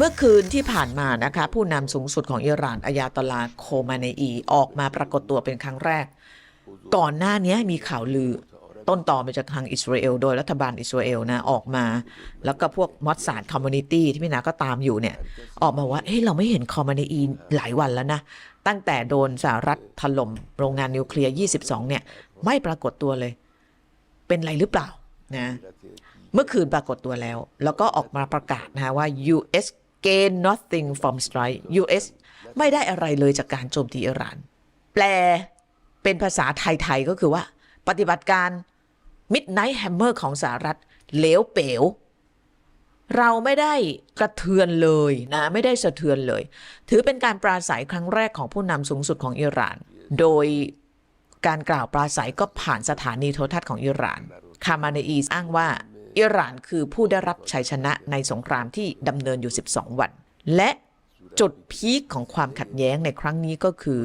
เมื่อคืนที่ผ่านมานะคะ ผู้นำสูงสุดของอิหร่านอายาตลาโคมาเนอีออกมาปรากฏตัวเป็นครั้งแรก ก่อนหน้านี้มีข่าวลือต้นต่อมาจากทางอิสราเอลโดยรัฐบาลอิสราเอลนะออกมา แล้วก็พวกมอสซาดคอมมูนิตี้ที่พี่นาก็ตามอยู่เนี่ย ออกมาว่าเฮ้ยเราไม่เห็นคอมมาเนอีหลายวันแล้วนะ ตั้งแต่โดนสหรัฐถล่มโรงงานนิวเคลียร์ 22 เนี่ย ไม่ปรากฏตัวเลย เป็นไรหรือเปล่านะเมื่อคืนปรากฏตัวแล้ว แล้วก็ออกมาประกาศนะฮะว่า US gain nothing from strike US ไม่ได้อะไรเลยจากการโจมตีอิหร่าน แปลเป็นภาษาไทย ๆ ก็คือว่า ปฏิบัติการ Midnight Hammer ของสหรัฐเหลวเป๋ว เราไม่ได้กระเทือนเลยนะ ไม่ได้สะเทือนเลย ถือเป็นการปราศัยครั้งแรกของผู้นำสูงสุดของอิหร่าน โดยการกล่าวปราศัยก็ผ่านสถานีโทรทัศน์ของอิหร่าน คามาเนอีอ้างว่า อิหร่านคือผู้ได้รับชัยชนะในสงครามที่ดำเนินอยู่ 12 วัน และจุดพีคของความขัดแย้งในครั้งนี้ก็คือ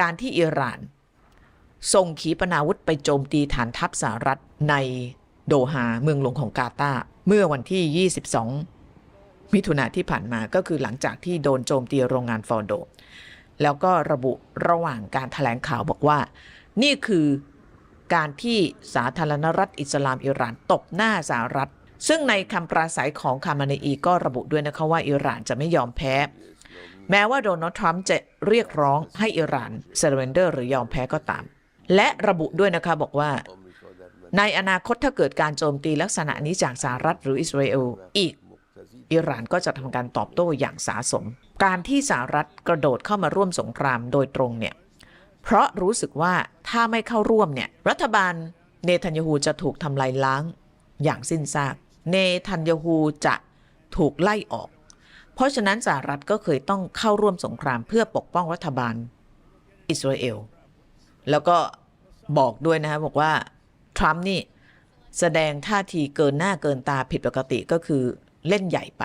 การที่อิหร่านส่งขีปนาวุธไปโจมตีฐานทัพสหรัฐในโดฮาเมืองหลวงของกาตาร์เมื่อวันที่ 22 มิถุนาที่ผ่านมาก็คือหลังจากที่โดนโจมตีโรงงานฟอร์โด แล้วก็ระบุระหว่างการถแถลงข่าวบอกว่า นี่คือ การที่สาธารณรัฐอิสลามอิหร่านตบหน้าสหรัฐ ซึ่งในคำปราศัยของคามาเนอีก็ระบุด้วยนะคะว่าอิหร่านจะไม่ยอมแพ้ แม้ว่าโดนัลด์ทรัมป์จะเรียกร้องให้อิหร่านเซเรนเดอร์หรือยอมแพ้ก็ตาม และระบุด้วยนะคะบอกว่า ในอนาคตถ้าเกิดการโจมตีลักษณะนี้จากสหรัฐหรืออิสราเอลอีกอิหร่านก็จะทำการตอบโต้อย่างสาสม การที่สหรัฐกระโดดเข้ามาร่วมสงครามโดยตรงเนี่ย เพราะรู้สึกว่าถ้าไม่เข้าร่วมเนี่ยรัฐบาลเนทันยาฮูจะถูกทำลายล้างอย่างสิ้นซาก เนทันยาฮูจะถูกไล่ออก เพราะฉะนั้นสหรัฐก็เคยต้องเข้าร่วมสงครามเพื่อปกป้องรัฐบาลอิสราเอล แล้วก็บอกด้วยนะบอกว่า ทรัมป์นี่แสดงท่าทีเกินหน้าเกินตาผิดปกติก็คือเล่นใหญ่ไป